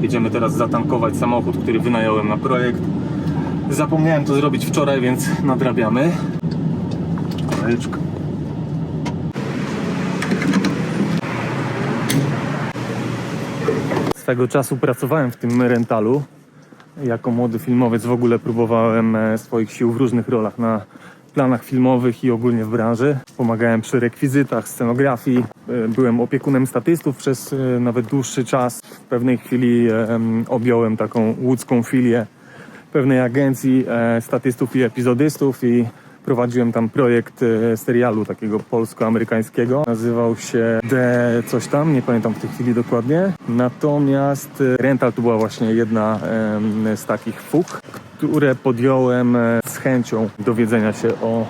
Jedziemy teraz zatankować samochód, który wynająłem na projekt. Zapomniałem to zrobić wczoraj, więc nadrabiamy. Kolejeczka. Swego czasu pracowałem w tym rentalu. Jako młody filmowiec w ogóle próbowałem e, swoich sił w różnych rolach na planach filmowych i ogólnie w branży. Pomagałem przy rekwizytach, scenografii. E, Byłem opiekunem statystów przez e, nawet dłuższy czas. W pewnej chwili em, objąłem taką łódzką filię pewnej agencji e, statystów i epizodystów i prowadziłem tam projekt serialu takiego polsko-amerykańskiego. Nazywał się D coś tam, nie pamiętam w tej chwili dokładnie. Natomiast Rental to była właśnie jedna z takich fug, które podjąłem chęcią dowiedzenia się o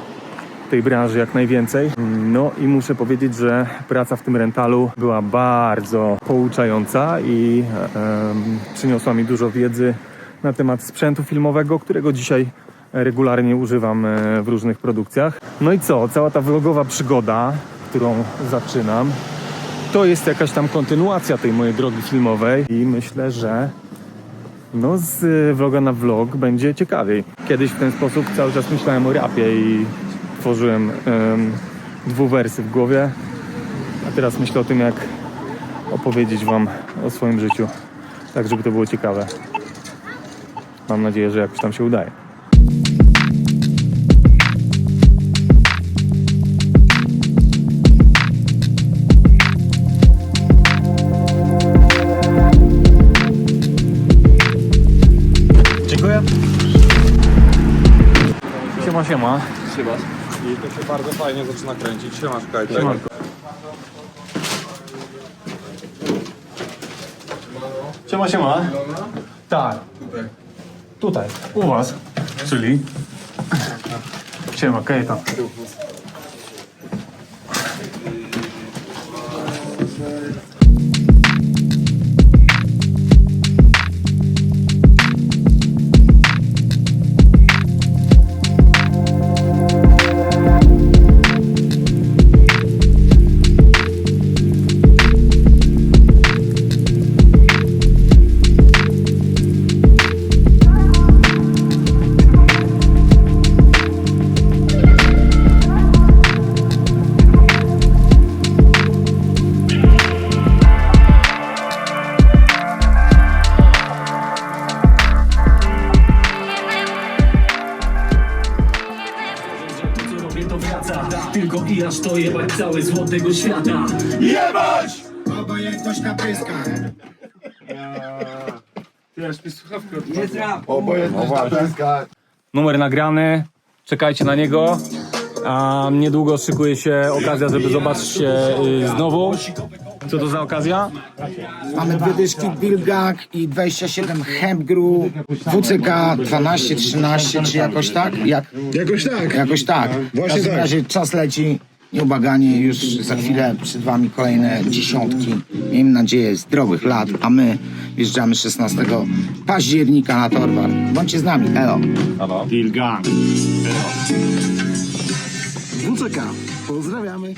tej branży jak najwięcej. No i muszę powiedzieć, że praca w tym rentalu była bardzo pouczająca i em, przyniosła mi dużo wiedzy na temat sprzętu filmowego, którego dzisiaj regularnie używam e, w różnych produkcjach. No i co? Cała ta vlogowa przygoda, którą zaczynam, to jest jakaś tam kontynuacja tej mojej drogi filmowej i myślę, że no z y, vloga na vlog będzie ciekawiej. Kiedyś w ten sposób cały czas myślałem o rapie i tworzyłem em, dwuwersy w głowie, a teraz myślę o tym, jak opowiedzieć Wam o swoim życiu, tak żeby to było ciekawe. Mam nadzieję, że jakoś tam się udaje. Dziękuję. Siema, siema. Trzymasz. I to się bardzo fajnie zaczyna kręcić. Trzymasz kajtek. Siemanko. Siema, siema. Tak. Tutaj. U was. Czyli? Siema, Kejta. Wraca Tylko i aż to jebać całe złotego świata Obojętność na pyskach. Obojętność na pyskach. Numer nagrany. Czekajcie na niego. A niedługo szykuje się okazja, żeby zobaczyć się y, znowu. Co to za okazja? Mamy dwie dyszki Bilgak i 27 Hempgru, WCK 12, 13, czy jakoś tak? Jak, Jakoś tak. jakoś tak. W Właśnie każdym tak. razie czas leci. Nieubaganie, już za chwilę przed wami kolejne dziesiątki. Miejmy nadzieję zdrowych lat, a my wjeżdżamy 16 października na Torwar. Bądźcie z nami, elo. WCK. Pozdrawiamy.